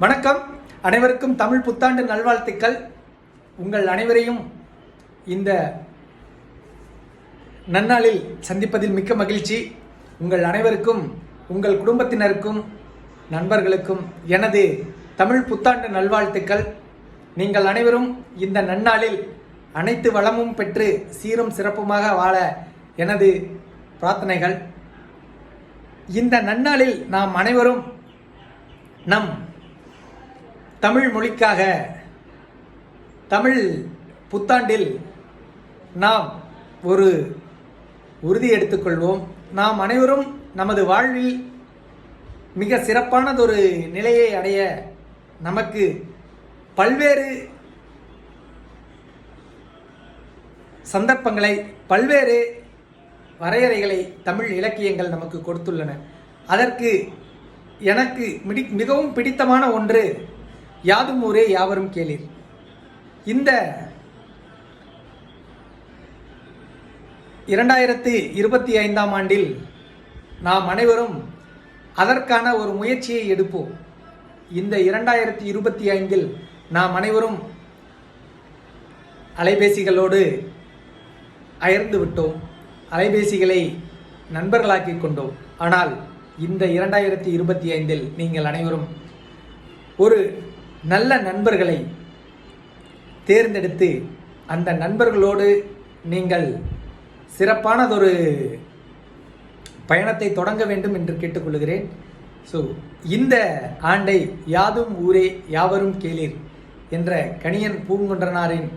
வணக்கம். அனைவருக்கும் தமிழ் புத்தாண்டு நல்வாழ்த்துக்கள். உங்கள் அனைவரையும் இந்த நன்னாளில் சந்திப்பதில் மிக்க மகிழ்ச்சி. உங்கள் அனைவருக்கும் உங்கள் குடும்பத்தினருக்கும் நண்பர்களுக்கும் எனது தமிழ் புத்தாண்டு நல்வாழ்த்துக்கள். நீங்கள் அனைவரும் இந்த நன்னாளில் அனைத்து வளமும் பெற்று சீரும் சிறப்புமாக வாழ எனது பிரார்த்தனைகள். இந்த நன்னாளில் நாம் அனைவரும் நம் தமிழ் மொழிக்காக தமிழ் புத்தாண்டில் நாம் ஒரு உறுதி எடுத்துக்கொள்வோம். நாம் அனைவரும் நமது வாழ்வில் மிக சிறப்பானதொரு நிலையை அடைய நமக்கு பல்வேறு சந்தர்ப்பங்களை பல்வேறு வரையறைகளை தமிழ் இலக்கியங்கள் நமக்கு கொடுத்துள்ளன. அதற்கு எனக்கு மிடி மிகவும் பிடித்தமான ஒன்று யாதும் ஊரே யாவரும் கேளீர். இந்த இரண்டாயிரத்தி இருபத்தி ஐந்தாம் ஆண்டில் நாம் அனைவரும் அதற்கான ஒரு முயற்சியை எடுப்போம். இந்த இரண்டாயிரத்தி இருபத்தி ஐந்தில் நாம் அனைவரும் அலைபேசிகளோடு அயர்ந்து விட்டோம். அலைபேசிகளை நண்பர்களாக்கி கொண்டோம். ஆனால் இந்த இரண்டாயிரத்தி இருபத்தி ஐந்தில் நீங்கள் அனைவரும் ஒரு நல்ல நண்பர்களை தேர்ந்தெடுத்து அந்த நண்பர்களோடு நீங்கள் சிறப்பானதொரு பயணத்தை தொடங்க வேண்டும் என்று கேட்டுக்கொள்கிறேன். ஸோ இந்த ஆண்டை யாதும் ஊரே யாவரும் கேளீர் என்ற கணியன் பூங்குன்றனாரின்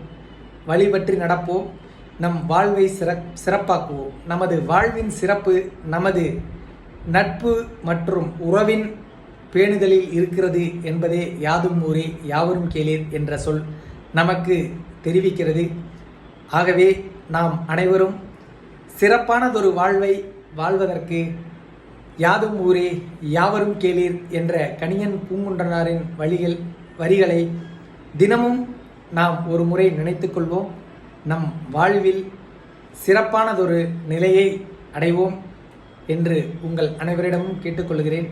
வழி பற்றி நடப்போம். நம் வாழ்வை சிற சிறப்பாக்குவோம். நமது வாழ்வின் சிறப்பு நமது நட்பு மற்றும் உறவின் பேணுதலில் இருக்கிறது என்பதே யாதும் ஊரே யாவரும் கேளீர் என்ற சொல் நமக்கு தெரிவிக்கிறது. ஆகவே நாம் அனைவரும் சிறப்பானதொரு வாழ்வை வாழ்வதற்கு யாதும் ஊரே யாவரும் கேளீர் என்ற கணியன் பூங்குன்றனாரின் வழிகள் வரிகளை தினமும் நாம் ஒரு முறை நினைத்து கொள்வோம். நம் வாழ்வில் சிறப்பானதொரு நிலையை அடைவோம் என்று உங்கள் அனைவரிடமும் கேட்டுக்கொள்கிறேன்.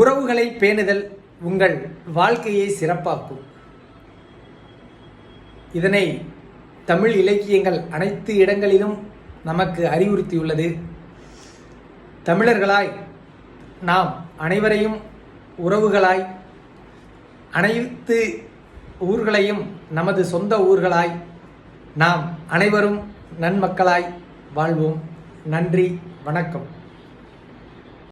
உறவுகளை பேணுதல் உங்கள் வாழ்க்கையை சிறப்பாக்கும். இதனை தமிழ் இலக்கியங்கள் அனைத்து இடங்களிலும் நமக்கு அறிவுறுத்தியுள்ளது. தமிழர்களாய் நாம் அனைவரையும் உறவுகளாய் அனைத்து ஊர்களையும் நமது சொந்த ஊர்களாய் நாம் அனைவரும் நன்மக்களாய் வாழ்வோம். நன்றி வணக்கம்.